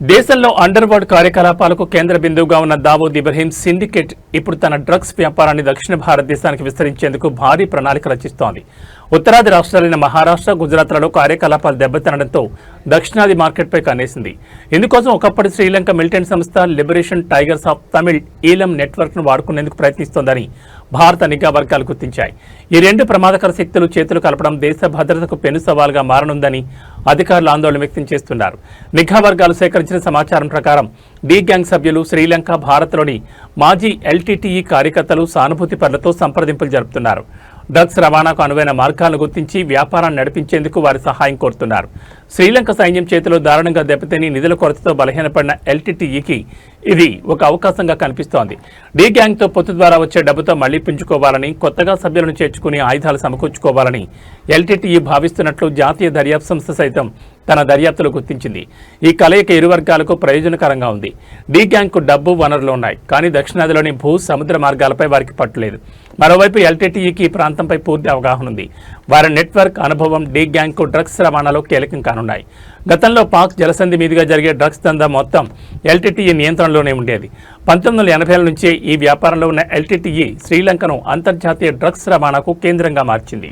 దేశంలో under world కార్యకలాపాలకు కేంద్ర బిందువుగా ఉన్న దావూద్ ఇబ్రహీం సిండికేట్ ఇప్పుడు తన డ్రగ్స్ వ్యాపారాన్ని దక్షిణ భారతదేశానికి విస్తరించేందుకు భారీ ప్రణాళిక రచిస్తోంది. ఉత్తరాది రాష్ట్రాలైన మహారాష్ట్ర గుజరాత్లలో కార్యకలాపాలు దెబ్బతినడంతో దక్షిణాది మార్కెట్పై కన్నేసింది. ఇందుకోసం ఒకప్పటి శ్రీలంక మిలిటెంట్ సంస్థ liberation tigers of Tamil Eelam నెట్వర్క్ను వాడుకునేందుకు ప్రయత్నిస్తోందని భారత నిఘా వర్గాలు గుర్తించాయి. ఈ రెండు ప్రమాదకర శక్తులు చేతులు కలపడం దేశ భద్రతకు పెను సవాల్గా మారనుందని అధికారులు ఆందోళన వ్యక్తం చేస్తున్నారు. నిఘా వర్గాలు సేకరించిన సమాచారం ప్రకారం డి గ్యాంగ్ సభ్యులు శ్రీలంక భారత్లోని మాజీ ఎల్టీటీఈ కార్యకర్తలు సానుభూతి పనులతో సంప్రదింపులు జరుపుతున్నారు. డ్రగ్స్ రవాణాకు అనువైన మార్గాలను గుర్తించి వ్యాపారాన్ని నడిపించేందుకు వారి సహాయం కోరుతున్నారు. శ్రీలంక సైన్యం చేతిలో దారుణంగా దెబ్బతిని నిధుల కొరతతో బలహీనపడిన ఎల్టీటీఈకి ఇది ఒక అవకాశంగా కనిపిస్తోంది. డి గ్యాంగ్తో పొత్తు ద్వారా వచ్చే డబ్బుతో మళ్ళీ పెంచుకోవాలని కొత్తగా సభ్యులను చేర్చుకుని ఆయుధాలు సమకూర్చుకోవాలని ఎల్టీటీఈ భావిస్తున్నట్లు జాతీయ దర్యాప్తు సంస్థ సైతం తన దర్యాప్తులో గుర్తించింది. ఈ కలయిక ఇరు వర్గాలకు ప్రయోజనకరంగా ఉంది. డీ గ్యాంగ్కు డబ్బు వనరులు ఉన్నాయి కానీ దక్షిణాదిలోని భూ సముద్ర మార్గాలపై వారికి పట్టులేదు మరోవైపు ఎల్టీటీఈకి ఈ ప్రాంతంపై పూర్తి అవగాహన ఉంది. వారి నెట్వర్క్ అనుభవం డీ గ్యాంగ్కు డ్రగ్స్ రవాణాలో కీలకం కానున్నాయి. గతంలో పాక్ జలసంధి మీదుగా జరిగే డ్రగ్స్ దందా మొత్తం ఎల్టీటీఈ నియంత్రణలోనే ఉండేది. పంతొమ్మిది వందల ఎనభైల నుంచే ఈ వ్యాపారంలో ఉన్న ఎల్టీటీఈ శ్రీలంకను అంతర్జాతీయ డ్రగ్స్ రవాణాకు కేంద్రంగా మార్చింది.